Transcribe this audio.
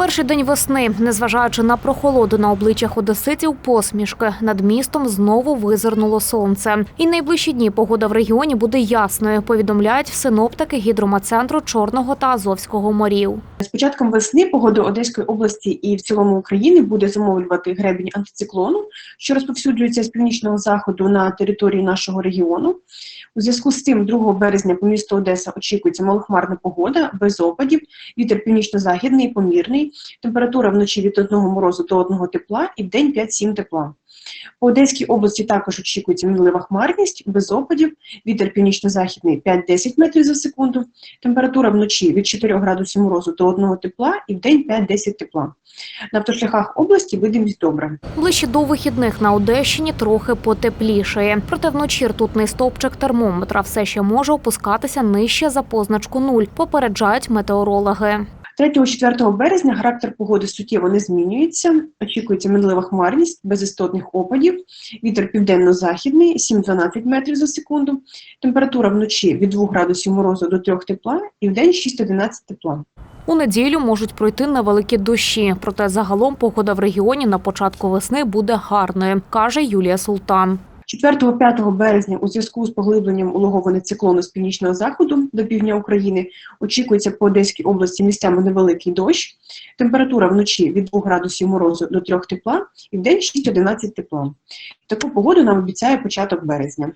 Перший день весни, незважаючи на прохолоду на обличчях одеситів, посмішки над містом знову визирнуло сонце. І найближчі дні погода в регіоні буде ясною. Повідомляють синоптики гідромацентру Чорного та Азовського морів. З початком весни погоду Одеської області і в цілому України буде замовлювати гребінь антициклону, що розповсюджується з північного заходу на території нашого регіону. У зв'язку з цим 2 березня по місту Одеса очікується малохмарна погода, без опадів, вітер північно-західний, помірний, температура вночі від 1 морозу до 1 тепла і вдень 5-7 тепла. По Одеській області також очікується мінлива хмарність, без опадів, вітер північно-західний 5-10 метрів за секунду, температура вночі від 4 градусів морозу до 1 тепла і вдень 5-10 тепла. На автошляхах області видимість добра. Ближче до вихідних на Одещині трохи потеплішає. Проте вночі ртутний стовпчик термометра все ще може опускатися нижче за позначку нуль, попереджають метеорологи. 3-4 березня характер погоди суттєво не змінюється. Очікується мінлива хмарність без істотних опадів. Вітер південно-західний 7-12 метрів за секунду. Температура вночі від 2 градусів морозу до 3 тепла і вдень 6-11 тепла. У неділю можуть пройти невеликі дощі, проте загалом погода в регіоні на початку весни буде гарною, каже Юлія Султан. 4-5 березня у зв'язку з поглибленням улоговини циклону з північного заходу до півдня України очікується по Одеській області місцями невеликий дощ. Температура вночі від 2 градусів морозу до 3 тепла і в день 6-11 тепла. Таку погоду нам обіцяє початок березня.